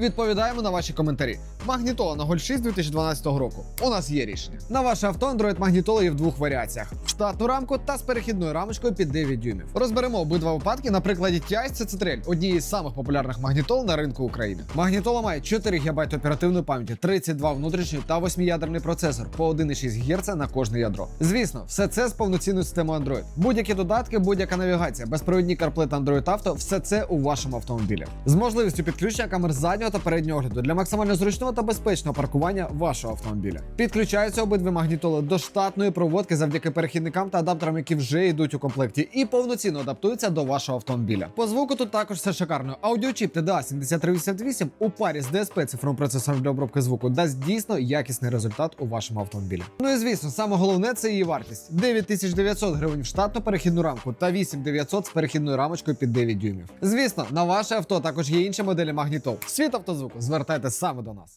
Відповідаємо на ваші коментарі. Магнітола на Голь 6 2012 року. У нас є рішення. На ваше авто Android магнітола є в двох варіаціях: штатну рамку та з перехідною рамочкою під 9 дюймів. Розберемо обидва випадки на прикладі TI CC3, однієї з самих популярних магнітол на ринку України. Магнітола має 4 ГБ оперативної пам'яті, 32 внутрішньої та 8-ядерний процесор по 1,6 Гц на кожне ядро. Звісно, все це з повноцінною системою Android. Будь-які додатки, будь-яка навігація, безпровідні та Android Auto – все це у вашому автомобілі. З можливістю підключення камер заднього та переднього огляду для максимально зручного та безпечного паркування вашого автомобіля. Підключаються обидві магнітоли до штатної проводки завдяки перехідникам та адаптерам, які вже йдуть у комплекті, і повноцінно адаптуються до вашого автомобіля. По звуку тут також все шикарно. Аудіочіп TDA 7388 у парі з DSP цифровим процесором для обробки звуку дасть дійсно якісний результат у вашому автомобілі. Ну і звісно, саме головне це її вартість: 9900 гривень в штатну перехідну рамку та 8900 з перехідною рамочкою під 9 дюймів. Звісно, на ваше авто також є інші моделі магнітол. Світ автозвуку звертайте саме до нас.